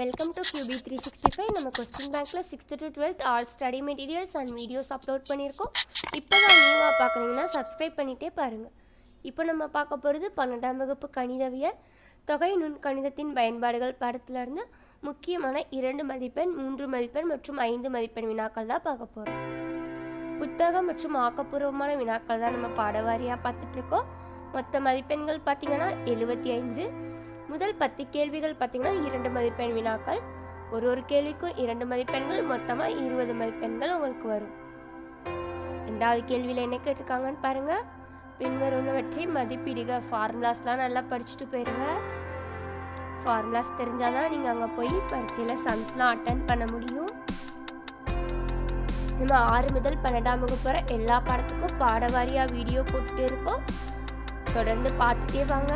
Welcome to Q B three sixty five நம்ம question பேங்க்கில் sixth to twelfth all study materials and videos upload பண்ணியிருக்கோம். இப்போ தான் நியூவாக பார்க்குறீங்கன்னா சப்ஸ்கிரைப் பண்ணிகிட்டே பாருங்கள் இப்போ நம்ம பார்க்க போகிறது பன்னெண்டாம் வகுப்பு கணிதவியல். தொகை நுண் கணிதத்தின் பயன்பாடுகள் பாடத்திலிருந்து முக்கியமான இரண்டு மதிப்பெண் மூன்று மதிப்பெண் மற்றும் ஐந்து மதிப்பெண் வினாக்கள் தான் பார்க்க போகிறோம் புத்தகம் மற்றும் ஆக்கப்பூர்வமான வினாக்கள் தான் நம்ம பாடவாரியாக பார்த்துட்ருக்கோம் மொத்த மதிப்பெண்கள் பார்த்தீங்கன்னா எழுபத்தி ஐந்து முதல் பத்து கேள்விகள் பார்த்தீங்கன்னா இரண்டு மதிப்பெண் வினாக்கள். ஒரு ஒரு கேள்விக்கும் இரண்டு மதிப்பெண்கள் மொத்தமாக இருபது மதிப்பெண்கள் உங்களுக்கு வரும். ரெண்டாவது கேள்வியில் என்ன கேட்டிருக்காங்கன்னு பாருங்கள் பின்வருவனவற்றை மதிப்பிடுக. ஃபார்முலாஸ்லாம் நல்லா படிச்சுட்டு போயிருங்க. ஃபார்முலாஸ் தெரிஞ்சாதான் நீங்கள் அங்கே போய் பரீட்சையில் சம்ஸ்லாம் அட்டன் பண்ண முடியும். நம்ம ஆறு முதல் பன்னெண்டாம் வகுப்பு வர எல்லா பாடத்துக்கும் பாடவாரியாக வீடியோ போட்டுட்டு இருப்போம். தொடர்ந்து பார்த்துட்டே வாங்க.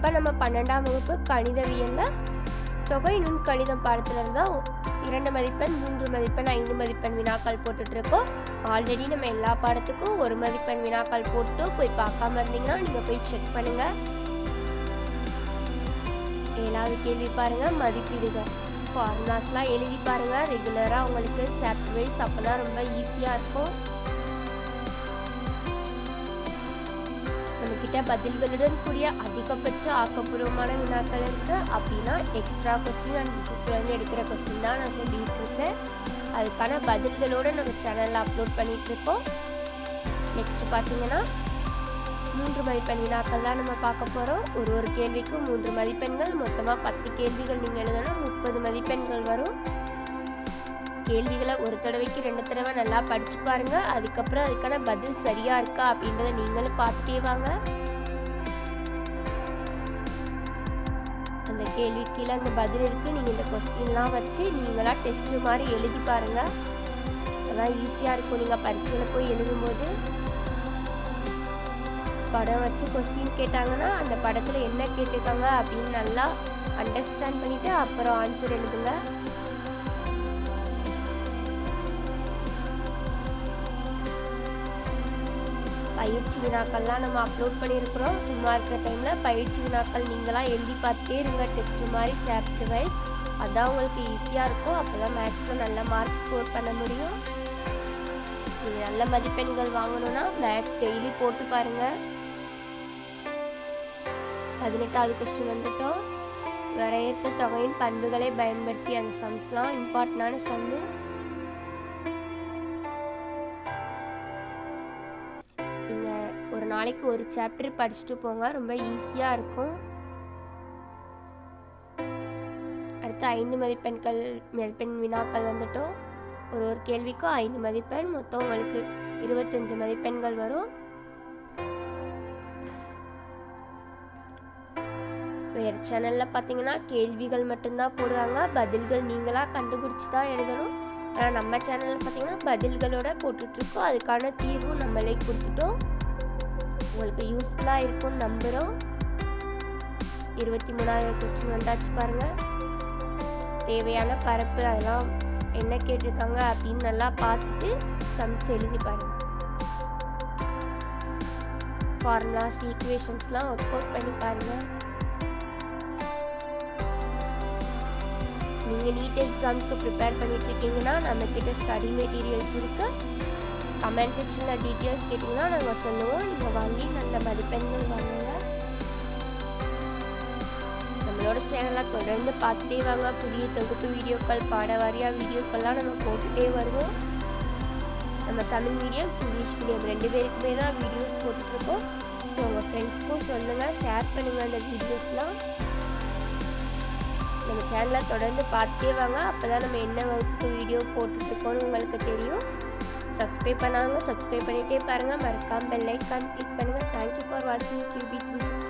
இப்போ நம்ம பன்னெண்டாம் வகுப்பு கணிதவியலில் தொகை நுண் கணிதம் பாடத்துல இருந்தா இரண்டு மதிப்பெண் மூன்று மதிப்பெண் ஐந்து மதிப்பெண் வினாக்கள் போட்டுட்ருக்கோம். ஆல்ரெடி நம்ம எல்லா பாடத்துக்கும் ஒரு மதிப்பெண் வினாக்கள் போட்டு போய் பார்க்காம இருந்தீங்கன்னா நீங்கள் போய் செக் பண்ணுங்கள் ஏழாவது கேள்வி பாருங்கள் மதிப்பீடுகள் ஃபார்முலாஸ்லாம் எழுதி பாருங்கள் ரெகுலராக உங்களுக்கு சாப்டர் வைஸ் அப்போ தான் ரொம்ப ஈஸியாக இருக்கும். உங்ககிட்ட பதில்களுடன் கூடிய அதிகபட்ச ஆக்கப்பூர்வமான வினாக்கள் இருக்கு. அப்படின்னா எக்ஸ்ட்ரா கொஸ்டின் அண்ட் புக்குலேருந்து எடுக்கிற கொஸ்டின் தான் நான் சொல்லிட்டு இருக்கேன். அதுக்கான பதில்களோடு நம்ம சேனலில் அப்லோட் பண்ணிட்டு இருக்கோம். நெக்ஸ்ட் பார்த்தீங்கன்னா மூன்று மதிப்பெண் வினாக்கள் தான் நம்ம பார்க்க போகிறோம் ஒரு ஒரு கேள்விக்கும் மூன்று மதிப்பெண்கள் மொத்தமாக பத்து கேள்விகள் நீங்கள் எழுதணும். முப்பது மதிப்பெண்கள் வரும். கேள்விகளை ஒரு தடவைக்கு ரெண்டு தடவை நல்லா படிச்சு பாருங்க. அதுக்கப்புறம் அதுக்கான பதில் சரியா இருக்கா அப்படின்றத நீங்களும் பார்த்துட்டே வாங்க. அந்த கேள்வி கீழே அந்த பதில் இருக்கு. நீங்க இந்த கொஸ்டின்லாம் வச்சு நீங்களா டெஸ்ட் மாதிரி எழுதி பாருங்க. அதான் ஈஸியா இருக்கும். நீங்க பரீட்சையில போய் எழுதும்போது. படம் வச்சு கொஸ்டின் கேட்டாங்கன்னா அந்த படத்துல என்ன கேட்டிருக்காங்க அப்படின்னு நல்லா அண்டர்ஸ்டாண்ட் பண்ணிட்டு அப்புறம் ஆன்சர் எழுதுங்க. பயிற்சி வினாக்கள்லாம் நம்ம அப்லோட் பண்ணியிருக்கிறோம். சும்மா இருக்கிற டைமில் பயிற்சி வினாக்கள் நீங்களாம் எழுதி பார்த்துட்டே இருங்க. டெஸ்ட் மாதிரி சாப்டர் வைஸ் அதான் உங்களுக்கு ஈஸியாக இருக்கும். அப்போ தான் மேக்ஸில் நல்ல மார்க் ஸ்கோர் பண்ண முடியும். நீங்கள் நல்ல மதிப்பெண்கள் வாங்கணும்னா மேக்ஸ் டெய்லி போட்டு பாருங்கள் பதினெட்டாவது கொஸ்டின் வந்துட்டோம். வரையற்ற தொகையின் பண்புகளை பயன்படுத்தி அந்த சம்ஸ்லாம் இம்பார்ட்டண்டான சம்மு நாளைக்கு ஒரு சாப்டர் படிச்சுட்டு போங்க. ரொம்ப ஈஸியாக இருக்கும். அடுத்து ஐந்து மதிப்பெண்கள் மதிப்பெண் வினாக்கள் வந்துட்டோம். ஒரு ஒரு கேள்விக்கும் ஐந்து மதிப்பெண் மொத்தம் உங்களுக்கு இருபத்தஞ்சு மதிப்பெண்கள் வரும். வேறு சேனலில் பார்த்தீங்கன்னா கேள்விகள் மட்டும்தான் போடுவாங்க. பதில்கள் நீங்களாக கண்டுபிடிச்சி தான் எழுதணும். ஆனால் நம்ம சேனலில் பார்த்தீங்கன்னா பதில்களோட போட்டுட்ருக்கோம் அதுக்கான தீர்வும் நம்மளே கொடுத்துட்டோம். உங்களுக்கு யூஸ்ஃபுல்லாக இருக்கும்னு நம்புகிறோம் இருபத்தி மூணாவது கொஸ்டின் வந்தாச்சு பாருங்கள் தேவையான பரப்பு அதெல்லாம் என்ன கேட்டிருக்காங்க அப்படின்னு நல்லா பார்த்துட்டு சம்ஸ் எழுதி பாருங்கள் ஃபார்முலாஸ் ஈக்குவேஷன்ஸ்லாம் ஒர்க் அவுட் பண்ணி பாருங்கள் நீங்கள் நீட் எக்ஸாமுக்கு ப்ரிப்பேர் பண்ணிட்டு இருக்கீங்கன்னா நம்மக்கிட்ட ஸ்டடி மெட்டீரியல்ஸ் இருக்குது கமெண்ட் செக்ஷனில் டீட்டெயில்ஸ் கேட்டிங்கன்னா நாங்கள் சொல்லுவோம். நீங்கள் வாங்கி நல்ல மதிப்பெண்கள் வாங்குங்க. நம்மளோட சேனலை தொடர்ந்து பார்த்துட்டே வாங்க. புதிய தொகுப்பு வீடியோக்கள் பாட வாரியாக வீடியோக்கள்லாம் நம்ம போட்டுகிட்டே வருவோம். நம்ம தமிழ் மீடியம் இங்கிலீஷ் மீடியம் ரெண்டு பேருக்குமே தான் வீடியோஸ் போட்டுட்ருக்கோம். ஸோ உங்கள் ஃப்ரெண்ட்ஸ்க்கும் சொல்லுங்கள் ஷேர் பண்ணுங்கள் அந்த வீடியோஸ்லாம் நம்ம சேனலை தொடர்ந்து பார்த்துட்டே வாங்க. அப்போ தான் நம்ம என்ன வகுப்பு வீடியோ போட்டுட்ருக்கோன்னு உங்களுக்கு தெரியும். சப்ஸ்கிரைப் பண்ணாங்க சப்ஸ்கிரைப் பண்ணிகிட்டே பாருங்கள் மறக்காமல் பெல் ஐக்கான் கிளிக் பண்ணுங்கள் தேங்க்யூ ஃபார் வாட்சிங் கியூபி த்ரீ